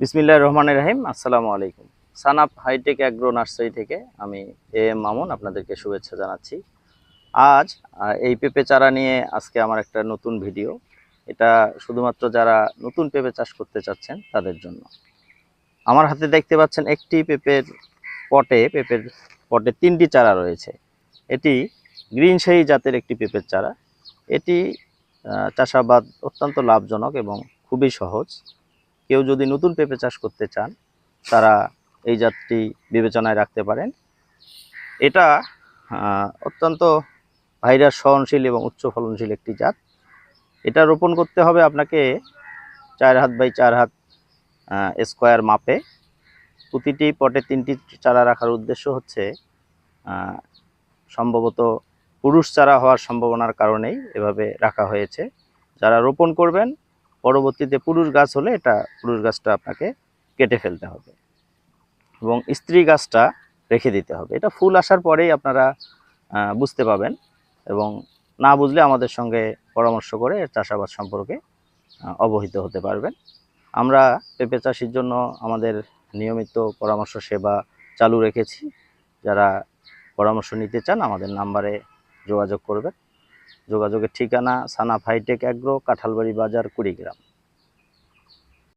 বিসমিল্লাহ রহমানের রাহিম, আসসালামু আলাইকুম। সানাপ হাইটেক অ্যাগ্রো নার্সারি থেকে আমি এ এম মামুন আপনাদেরকে শুভেচ্ছা জানাচ্ছি। আজ এই পেঁপে চারা নিয়ে আজকে আমার একটা নতুন ভিডিও। এটা শুধুমাত্র যারা নতুন পেঁপে চাষ করতে চাচ্ছেন, তাদের জন্য। আমার হাতে দেখতে পাচ্ছেন একটি পেঁপের পটে পেঁপের পটে তিনটি চারা রয়েছে। এটি গ্রিন শাহী জাতের একটি পেঁপের চারা। এটি চাষাবাদ অত্যন্ত লাভজনক এবং খুবই সহজ। কেউ যদি নতুন পেঁপে চাষ করতে চান, তারা এই জাতটি বিবেচনায় রাখতে পারেন। এটা অত্যন্ত ভাইরাস সহনশীল এবং উচ্চ ফলনশীল একটি জাত। এটা রোপণ করতে হবে আপনাকে চার হাত বাই চার হাত স্কোয়ার মাপে। প্রতিটি পটে তিনটি চারা রাখার উদ্দেশ্য হচ্ছে সম্ভবত পুরুষ চারা হওয়ার সম্ভাবনার কারণেই এভাবে রাখা হয়েছে। যারা রোপণ করবেন পরবর্তীতে পুরুষ গাছ হলে এটা পুরুষ গাছটা আপনাকে কেটে ফেলতে হবে এবং স্ত্রী গাছটা রেখে দিতে হবে। এটা ফুল আসার পরেই আপনারা বুঝতে পাবেন এবং না বুঝলে আমাদের সঙ্গে পরামর্শ করে চাষাবাদ সম্পর্কে অবহিত হতে পারবেন। আমরা পেঁপে চাষির জন্য আমাদের নিয়মিত পরামর্শ সেবা চালু রেখেছি। যারা পরামর্শ নিতে চান আমাদের নাম্বারে যোগাযোগ করবেন। যোগাযোগের ঠিকানা সানা ফাইটেক অ্যাগ্রো কাঁঠালবাড়ি বাজার কুড়িগ্রাম।